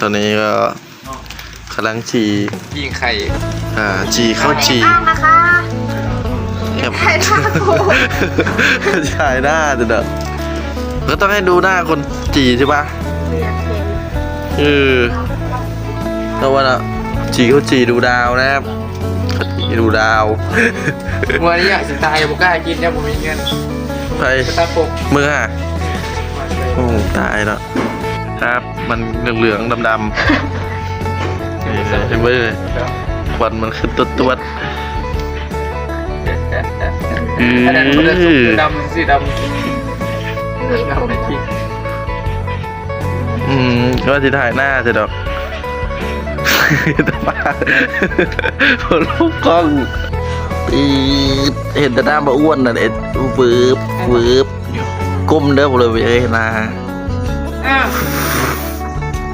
ตอนนี้ก็กำลังจียิงไข่อ่าจีเข้าวจีข้างนะคะครับใครท่ากูถ่ายหน้าจะเด้อก็ต้องให้ดูหน้าคนจีใช่ปะเออแล้ววันอะจีเขาจีดูดาวนะครับจีดูดาววันนี้อยากสิตายบุกล้ากินเนี่ยผมมีเงินไปสตาร์ปกมือฮะโอ้ตายแล้วครับ มันเหลืองๆดำๆนี่เลยเห็นไหมเลยควันมันขึ้นตัวตัวดอันนั้นมันจะสุกดำสีดำดำในที่อืมก็จะถ่ายหน้าจะดอกตาบ้าหัวลูกกล้องปีดเห็นแต่หน้ามาอ้วนน่ะเอ็ดวืบวืบก้มเด้อผมเลยเอ้ยนะอ้าว